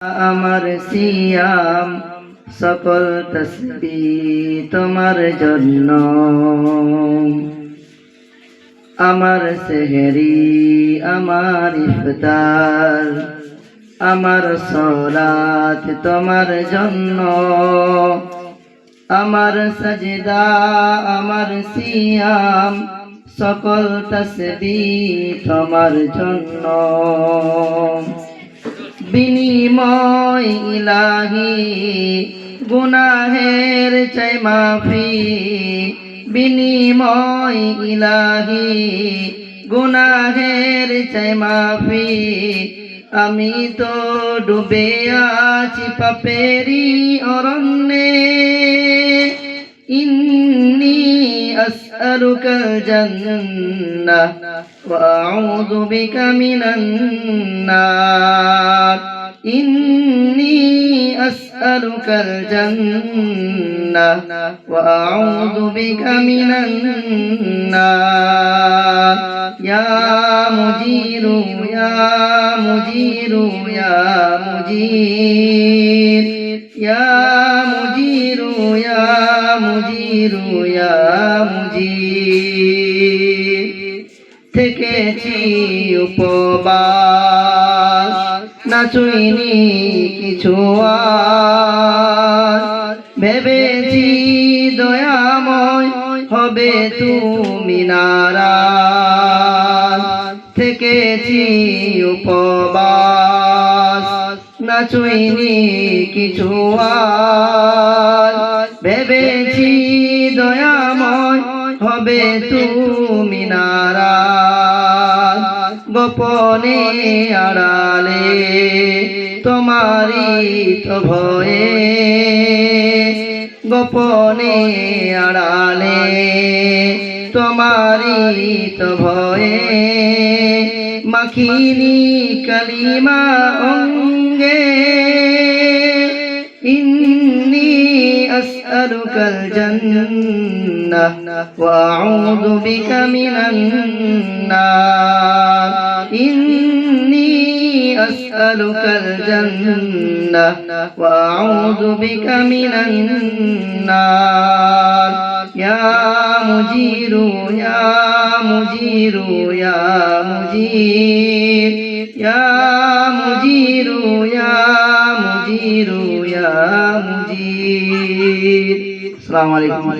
আমার সিয়াম সকল তসবি তোমার জন্য। আমার সেহরি, আমার ইফতার, আমার সলাত তোমার জন্য। আমার সজদা, আমার সিয়াম সকল তসবি তোমার জন্য। বিনিময় ইলাহি, গুনাহের চাই মাফি। বিনিময় ইলাহি, গুনাহের চাই মাফি। আমি তো ডুবে আছি পাপেরি অরণ্যে। ইন্নি আসআলুকাল জান্নাহ ওয়া আউযু বিকা মিনান নার। إني أسألك الجنة وأعوذ بك من النار يا مجير يا مجير يا مجير يا مجير يا مجير يا مجير تكتي يبوبا উপবাস নাচুইনি কিছু ভেবেছি দয়াময় হবে তুমি নারাজ। থেকেছি উপবাস। নাচুইনি কিছু আর। ভেবেছি দয়াময় হবে তুমি নারাজ। গোপনে আড়ালে তোমারি তো ভয়ে। গোপনে আড়ালে তোমারি তো ভয়ে। মাখিনি কালিমা অঙ্গে ইন্নি আসআলুকাল জান্নাহ ওয়া আউযু বিকা মিনান নার। أسألك الجنة وأعوذ بك من النار يا مجير يا مجير يا مجير يا مجير يا مجير يا مجير السلام عليكم